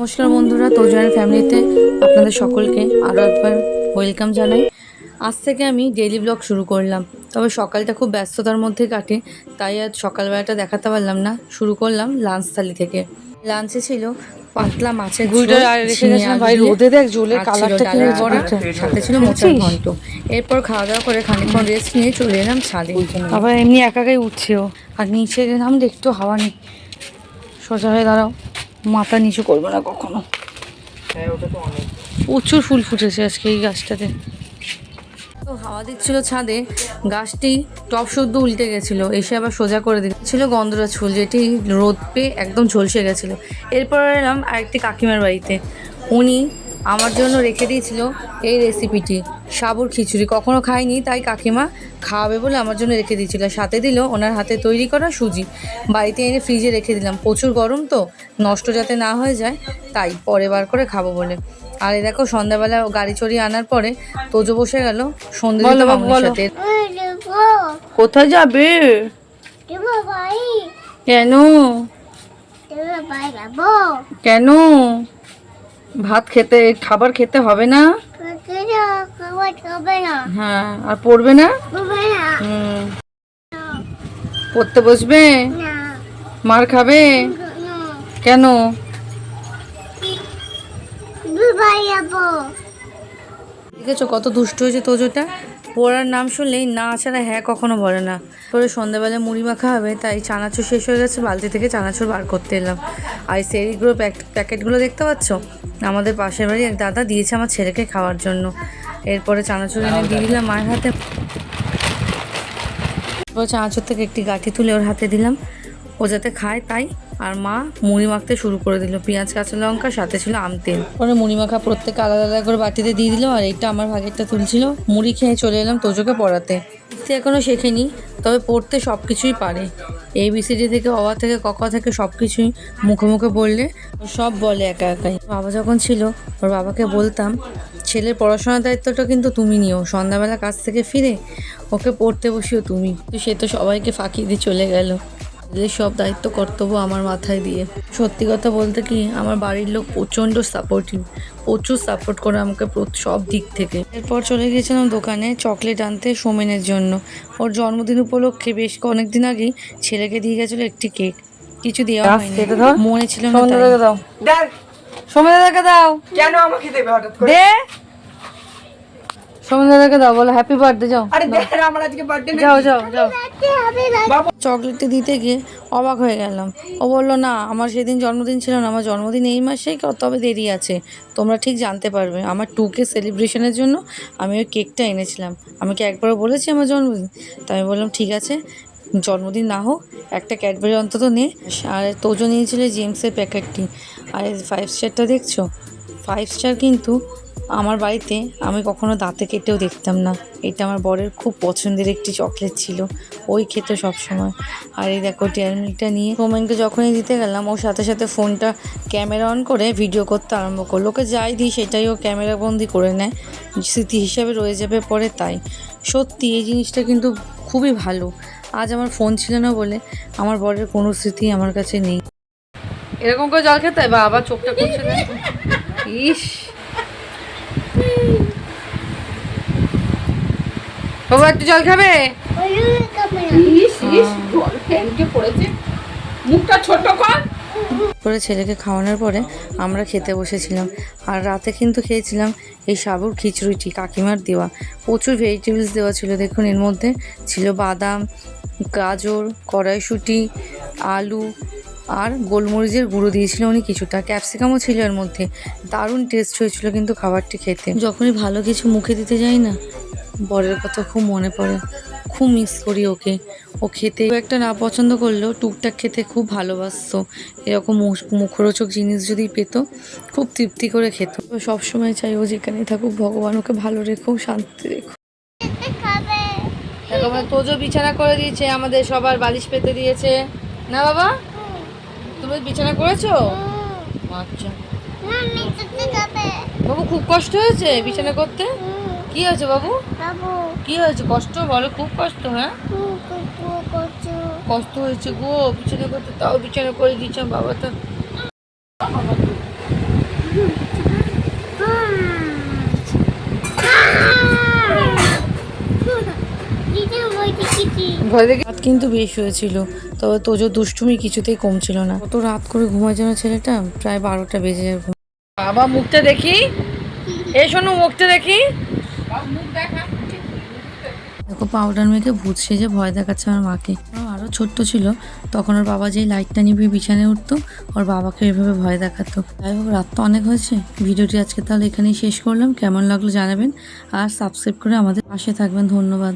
নমস্কার বন্ধুরা তোজনের ফ্যামিলিতে আপনাদের সকলকে আরও একবার ওয়েলকাম জানাই। আজ থেকে আমি ডেইলি ব্লগ শুরু করলাম তবে সকালটা খুব ব্যস্ততার মধ্যে কাটে তাই আজ সকালবেলাটা দেখাতে পারলাম না। শুরু করলাম লাঞ্চ থালি থেকে। লাঞ্চে ছিল পাতলা মাছের গুইডার আর রেখে গেছিলাম। ভাই রোদে দেখ কালারটা কি হয়েছে সাথে ছিল মোচার ঘন্ট। এরপর খাওয়া দাওয়া করে খানিকক্ষণ রেস্ট নিয়ে চলে এলাম ছাদে। আবার এমনি একা একাই উঠছে আর নিচে নামলে একটু হাওয়া নেই। সোজা হয়ে দাঁড়াও। মাথা নিচু করবে না কখনো। প্রচুর ফুল ফুটেছে আজকে এই গাছটাতে। তো হাওয়া দিচ্ছিল ছাদে গাছটি টপ শুদ্ধ উল্টে গেছিল এসে আবার সোজা করে দিচ্ছিল গন্ধরাজ ফুল যেটি রোদ পেয়ে একদম ঝলসে গেছিল। এরপর এলাম আরেকটি কাকিমার বাড়িতে। উনি আমার জন্য রেখে দিয়েছিল এই রেসিপিটি সাবুর খিচুড়ি। কখনো খাইনি তাই কাকিমা খাওয়াবে বলে আমার জন্য রেখে দিয়েছিল। সাথে দিল ওনার হাতে তৈরি করা সুজি। বাড়িতে এনে ফ্রিজে রেখে দিলাম। প্রচুর গরম তো নষ্ট যাতে না হয়ে যায় তাই পরে বার করে খাব বলে। আর এ দেখো সন্ধ্যাবেলা গাড়ি চড়িয়ে আনার পরে তোজো বসে গেল সন্ধ্যে বাবু, বলো। সাথে। কোথায় যাবে? কেন? কেন? ভাত খেতে খাবার খেতে হবে না? হ্যাঁ আর পড়বে না? হুম। পড়তে বসবে? মার খাবে? কেন? দেখেছ কত দুষ্ট হয়েছে তোজোটা? পড়ার নাম শুনলেই না ছাড়া হ্যাঁ কখনো বলে না। পরে সন্ধ্যাবেলা মুড়ি মাখা হবে, তাই চানাচুর শেষ হয়ে গেছে, বালতি থেকে চানাচুর বার করতে এলাম। আর সেরিগুলো প্যাকেটগুলো দেখতে পাচ্ছ? আমাদের পাশের বাড়ি এক দাদা দিয়েছে আমার ছেলেকে খাওয়ার জন্য। এরপরে চানাচুর এনে দিয়ে দিলাম মায়ের হাতে। চানাচুর থেকে একটি গাঠি তুলে ওর হাতে দিলাম। ও যাতে খায় তাই। আর মা মুড়ি মাখতে শুরু করে দিল। পেঁয়াজ, কাঁচা লঙ্কা, সাথে ছিল আম, তেল। পরে মুড়ি মাখা প্রত্যেকে আলাদা আলাদা করে বাটিতে দিয়ে দিল আর এইটা আমার ভাগেরটা তুলছিল। মুড়ি খেয়ে চলে এলাম তোজোকে পড়াতে। লিখতে এখনও শেখেনি, তবে পড়তে সব কিছুই পারে এই বিসিডি থেকে অবা থেকে ককা থেকে সব কিছুই মুখে মুখে বললে সব বলে একা একাই। বাবা যখন ছিল, ওর বাবাকে বলতাম, ছেলের পড়াশোনার দায়িত্বটা কিন্তু তুমি নিও, সন্ধ্যাবেলা কাজ থেকে ফিরে ওকে পড়তে বসিও তুমি। তো সে তো সবাইকে ফাঁকি দিয়ে চলে গেল। এদের সব দায়িত্ব কর্তব্য আমার মাথায় দিয়ে। সত্যি কথা বলতে কি আমার বাড়ির লোক প্রচণ্ড সাপোর্টিভ প্রচুর সাপোর্ট করে আমাকে সব দিক থেকে। এরপর চলে গিয়েছিলাম দোকানে চকলেট আনতে সোমেনের জন্য। ওর জন্মদিন উপলক্ষে বেশ কয়েকদিন আগেই ছেলেকে দিয়ে গেছিল একটি কেক। কিছু দেওয়া হয়নি। মনে ছিল না দাও। দেখ। দাও। কেন আমাকে দেবে হঠাৎ করে? দে। দাকে দাও বলো হ্যাপি বার্থডে যাও। আরে দেখ আমার আজকে বার্থডে যাও যাও যাও। চকলেটটা দিতে গিয়ে অবাক হয়ে গেলাম। ও বলল না আমার সেদিন জন্মদিন ছিল না আমার জন্মদিন এই মাসেই তবে দেরি আছে। তোমরা ঠিক জানতে পারবে। আমার টুকে সেলিব্রেশনের জন্য আমি ওই কেকটা এনেছিলাম। আমি কি একবারও বলেছি আমার জন্মদিন? তাই আমি বললাম ঠিক আছে জন্মদিন না হোক একটা ক্যাডবেরি অন্তত নে। আর তোজো নিয়েছিল জেমসের প্যাকেটটি আর এই ফাইভ স্টারটা দেখছ? ফাইভ স্টার কিন্তু আমার বাড়িতে আমি কখনো দাঁতে কেটেও দেখতাম না। এটা আমার বরের খুব পছন্দের একটি চকলেট ছিল। ওই খেতে সব সময় আর এই দেখো ডেয়ার নিয়ে মোমেনকে যখনই দিতে গেলাম, ওর সাথে সাথে ফোনটা ক্যামেরা অন করে ভিডিও করতে আরম্ভ করল। ওকে যাই দিই, সেটাই ও ক্যামেরা বন্দি করে নেয়। স্মৃতি হিসাবে রয়ে যাবে পরে তাই। সত্যি, এই জিনিসটা কিন্তু খুবই ভালো। আজ আমার ফোন ছিল না বলে আমার বরের কোনো স্মৃতি আমার কাছে নেই। এরকম করে জল খেতে বা আবার চোখটা করছে ইস! বাবু একটু জল খাবে? ইস ইস জল ফ্যানকে পড়েছে। মুখটা ছোট কর। করে ছেলেকে খাওয়ানোর পরে আমরা খেতে বসেছিলাম। আর রাতে কিন্তু খেয়েছিলাম এই সাবুর খিচুড়িটি কাকিমার দেওয়া। প্রচুর ভেজিটেবলস দেওয়া ছিল দেখুন এর মধ্যে ছিল বাদাম গাজর কড়াইশুঁটি আলু আর গোলমরিচের গুঁড়ো দিয়েছিল উনি কিছুটা। ক্যাপসিকামও ছিল এর মধ্যে। দারুণ টেস্ট হয়েছিল কিন্তু খাবারটি খেতে। যখনই ভালো কিছু মুখে দিতে যাই না বরের কথা খুব মনে পড়ে। খুব মিস করি ওকে। ও খেতে একটা না পছন্দ করলেও টুকটাক খেতে খুব ভালোবাসতো। এরকম মুখরোচক জিনিস যদি পেত খুব তৃপ্তি করে খেত। সব সময় চাই ও যেখানেই থাকুক ভগবান ওকে ভালো রেখো শান্তি রেখো দেখো তোজো বিছানা করে দিয়েছে আমাদের সবার বালিশ পেতে দিয়েছে। না বাবা? তুমি বিছানা করেছ? আচ্ছা। বাবু খুব কষ্ট হয়েছে বিছানা করতে? কি হয়েছে বাবু? কি হয়েছে? কষ্ট? বলো খুব কষ্ট হ্যাঁ? কষ্ট। হয়েছে গো বিছানা করতে তাও বিছানা করে দিচ্ছেন বাবা তো। রাত কিন্তু বেশ হয়েছিল তবে তোজো দুষ্টুমি কিছুতেই কমছিল না। তো রাত করে ঘুমায় যেন ছেলেটা প্রায় বারোটা বেজে যাবে। বাবা মুখটা দেখি। এ শোনো মুখটা দেখি। দেখা পাউডার মেখে ভূত সেজে ভয় দেখাচ্ছে আমার মাকে। আরও ছোট্ট ছিল, তখন ওর বাবা যেই লাইটটা নিভিয়ে বিছানায় উঠতো, ওর বাবাকে এভাবে ভয় দেখাতো। যাই হোক, রাত তো অনেক হয়েছে। ভিডিওটি আজকে তাহলে এখানেই শেষ করলাম। কেমন লাগল জানাবেন। আর সাবস্ক্রাইব করে আমাদের পাশে থাকবেন। ধন্যবাদ।